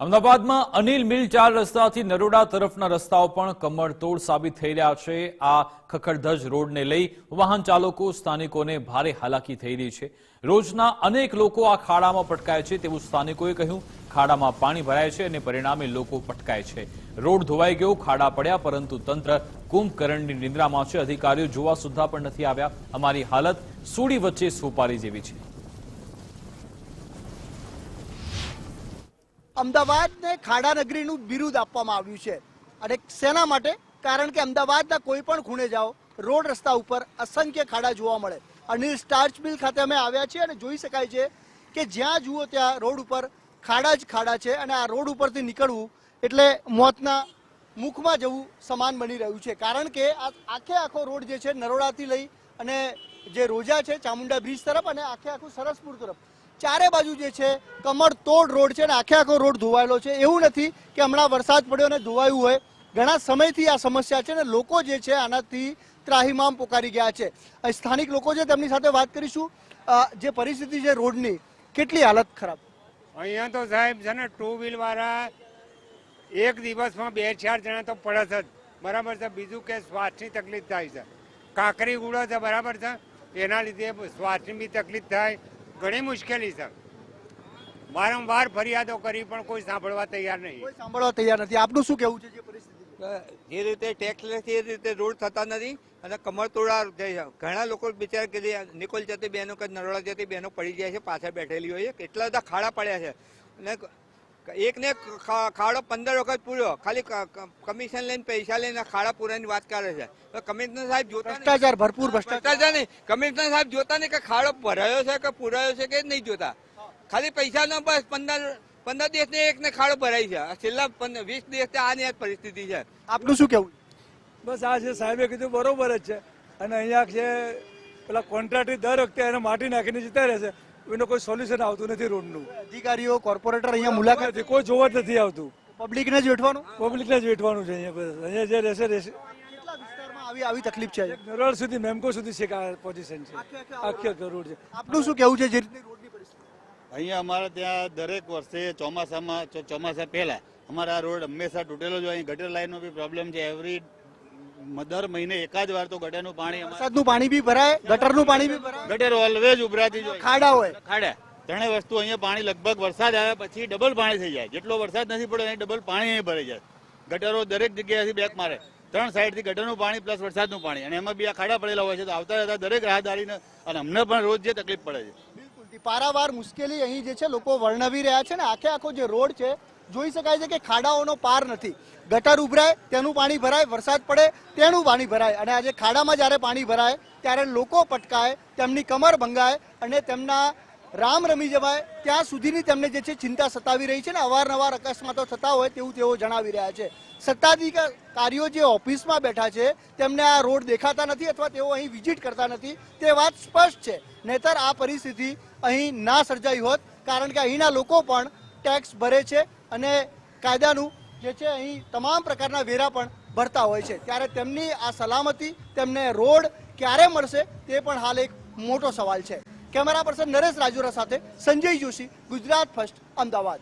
અમદાવાદમાં અનિલ મિલ ચાર રસ્તાથી નરોડા તરફના રસ્તાઓ પણ કમરતોડ સાબિત થઈ રહ્યા છે. આ ખખડધજ રોડને લઈ વાહન ચાલકો, સ્થાનિકોને ભારે હાલાકી થઈ રહી છે. રોજના અનેક લોકો આ ખાડામાં પટકાય છે તેવું સ્થાનિકોએ કહ્યું. ખાડામાં પાણી ભરાય છે અને પરિણામે લોકો પટકાય છે. રોડ ધોવાઈ ગયો, ખાડા પડ્યા, પરંતુ તંત્ર કુંભકરણની નિંદ્રામાં છે. અધિકારીઓ જોવા સુદ્ધા પણ નથી આવ્યા. અમારી હાલત સૂડી વચ્ચે સોપારી જેવી છે. અમદાવાદને ખાડા નગરીનું બિરુદ આપવામાં આવ્યું છે. અને શેના માટે? કારણ કે અમદાવાદના કોઈ પણ ખૂણે જાઓ, રોડ રસ્તા ઉપર અસંખ્ય ખાડા જોવા મળે. અનિલ સ્ટાર્ચ મિલ ખાતે અમે આવ્યા છીએ અને જોઈ શકાય છે કે જ્યાં જુઓ ત્યાં રોડ ઉપર ખાડા જ ખાડા છે અને આ રોડ ઉપરથી નીકળવું એટલે મોતના મુખમાં જવું સમાન બની રહ્યું છે. કારણ કે આ આખે આખો રોડ જે છે નરોડાથી લઈ અને જે રોજા છે ચામુંડા બ્રિજ તરફ અને આખે આખું સરસપુર તરફ. ચારે બાજુ જે છે કમર તોડ રોડ છે અને આખે આખો રોડ ધોવાયેલો છે. એવું નથી કે હમણાં વરસાદ પડ્યો અને ધોવાયું હોય. ઘણા સમયથી આ સમસ્યા છે અને લોકો જે છે આનાથી ત્રાહિમામ પોકારી ગયા છે. સ્થાનિક લોકો છે તેમની સાથે વાત કરીશું. જે પરિસ્થિતિ છે રોડની, કેટલી હાલત ખરાબ? અહીંયા તો સાહેબ છે ને ટુ વ્હીલ વાળા એક દિવસમાં બે ચાર જણા તો પડે જ. બરાબર છે. બીજું કે શ્વાસની તકલીફ થાય છે. કાંકરી ઉડે છે બરાબર છે? એના લીધે શ્વાસની બી તકલીફ થાય ઘણી મુશ્કેલી છે. વારંવાર ફરિયાદો કરી પણ કોઈ સાંભળવા તૈયાર નહીં. કોઈ સાંભળવા તૈયાર નથી. આપનું શું કહેવું છે જે પરિસ્થિતિ? જે રીતે ટેક્સ નથી એ રીતે રોડ થતા નથી અને કમરતોડા ઘણા લોકો બિચારા કે નિકોલ જતી બહેનો કે નરોડા જતી બહેનો પડી જાય છે પાછળ બેઠેલી હોય છે. કેટલા બધા ખાડા પડ્યા છે. અને એકને ખાડો પંદર વખત પૂર્યો ખાલી કમિશન લઈને પૈસા લઈને ખાડા પૂરાની વાત કરે છે. તો કમિશનર સાહેબ જોતા ભ્રષ્ટાચાર ભરપૂર ભ્રષ્ટાચાર. નહીં. કમિશનર સાહેબ જોતા નહીં કે ખાડો ભરાયો છે કે પૂરાયો છે કે નહીં જોતા. ખાલી પૈસાનો બસ પંદર પંદર દેશને એકને ખાડો ભરાય છે. આ છેલ્લા વીસ દિવસથી આની આ જ પરિસ્થિતિ છે. આપનું શું કહેવું? બસ આ છે સાહેબે કીધું બરોબર જ છે. અને અહીંયા છે પેલા કોન્ટ્રાક્ટર દર વખતે એને માટી નાખીને જતા રહે છે. એનું કોઈ સોલ્યુશન આવતું નથી રોડનું. અધિકારીઓ કોર્પોરેટર અહીંયા મુલાકાત કોઈ જોવા જ નથી આવતું. પબ્લિકને જ વેઠવાનું? પબ્લિકને જ વેઠવાનું છે અહીંયા અહીંયા જે રહેશે રહેશે. આવી આવી તકલીફ છે? નરોડ સુધી મેમકો સુધી છે આ પોઝિશન છે. આખે આખી છે. આપનું શું કહેવું છે જે રીતની રોડની પરિસ્થિતિ? અહીંયા અમારે ત્યાં દરેક વર્ષે ચોમાસામાં ચોમાસા પહેલા અમારા રોડ હંમેશા તૂટેલો જ હોય. અહીં ગટર લાઈનનો બી પ્રોબ્લેમ છે. એવરી દર મહિને એકાદ વાર તો ગટરનું પાણી વરસાદનું પાણી બી ભરાય ગટરનું પાણી બી ભરાય. ગટર ઓલવેજ ઉભરાતી જ હોય. ખાડા હોય. ખાડા. ત્રણેય વસ્તુ અહીંયા પાણી લગભગ વરસાદ આવે પછી ડબલ પાણી થઈ જાય. જેટલો વરસાદ નથી પડ્યો અહીં ડબલ પાણી અહીં ભરાઈ જાય. ગટરો દરેક જગ્યાએથી બેક મારે. ત્રણ સાઈડથી ગટરનું પાણી પ્લસ વરસાદનું પાણી. અને એમાં બી આ ખાડા પડેલા હોય છે તો આવતા રહેતા દરેક રાહદારીને અને અમને પણ રોજ જે તકલીફ પડે છે. પારાવાર મુશ્કેલી અહીં જે છે લોકો વર્ણવી રહ્યા છે ને આખે આખો જે રોડ છે જોઈ શકાય છે કે ખાડાઓનો પાર નથી. ગટર ઉભરાય, તેનું પાણી ભરાય, વરસાદ પડે, તેનું પાણી ભરાય. અને આજે ખાડામાં જ્યારે પાણી ભરાય, ત્યારે લોકો પટકાય, તેમની કમર ભંગાય અને તેમના રામ રમી જવાય, ત્યાં સુધીની તેમને જે છે ચિંતા સતાવી રહી છે ને અવારનવાર અકસ્માતો થતા હોય તેવું તેઓ જણાવી રહ્યા છે. સત્તાધિકારીઓ જે ઓફિસમાં બેઠા છે, તેમને આ રોડ દેખાતા નથી અથવા તેઓ અહીં વિઝિટ કરતા નથી, તે વાત સ્પષ્ટ છે. નહીતર આ પરિસ્થિતિ અહીં ના સર્જાઈ હોત, કારણ કે અહીંના લોકો પણ ટેક્સ ભરે છે અને કાયદાનું જે છે, અહીં તમામ પ્રકારના વેરા પણ ભરતા હોય છે. ત્યારે તેમની આ સલામતી, તેમને રોડ ક્યારે મળશે તે પણ હાલ એક મોટો સવાલ છે. કેમેરા પર્સન નરેશ રાજુરા સાથે સંજય જોશી, ગુજરાત ફર્સ્ટ, અમદાવાદ.